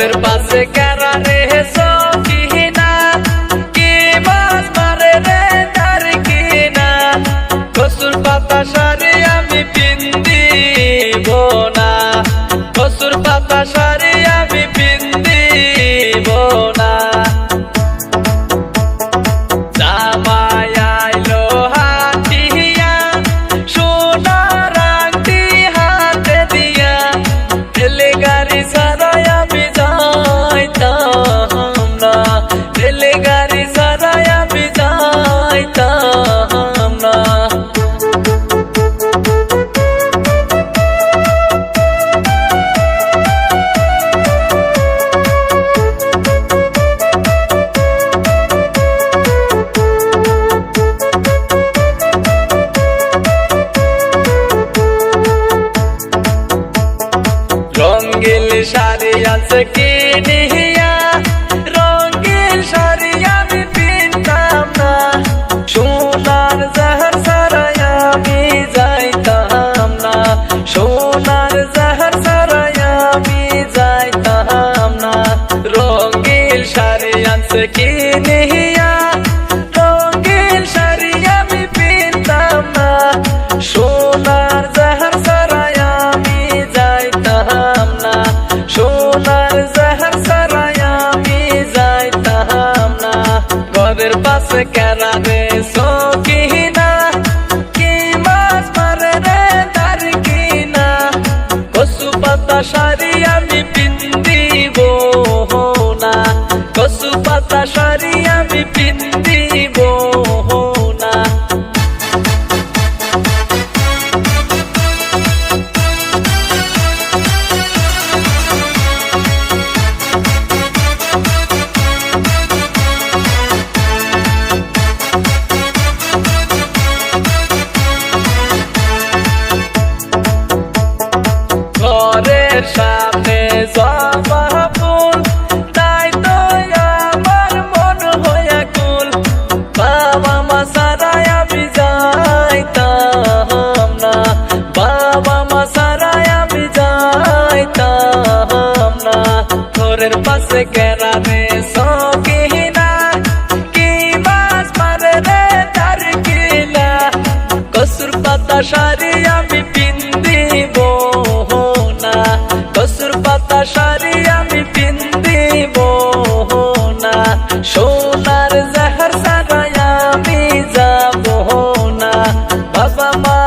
ঘরের পাশে কারা রে সকিনা কি মাছ মারে রে তার কিনা কসুর পাতা সারে আমি পিন্দিব না কসুর পাতা সারে শাড়ি আছে কিনিয়া রঙ্গিল শাড়ি আমি পিনতাম না। সোনার জাহার সারাই আমি যাইতাম না। সোনার জাহার সারাই আমি যাইতাম না। রঙ্গিল শাড়ি আছে কিনিয়া ঘরের পাশে কেরা ঘরের পাশে কেরারে সকিনা কি মাছ মারে রে তার কিলা কসুর পাতা শাড়ি আমি পিন্দিব না কসুর পাতা শাড়ি আমি পিন্দিব না সোনার জাহার সারাই আমি যাব না বাবা মা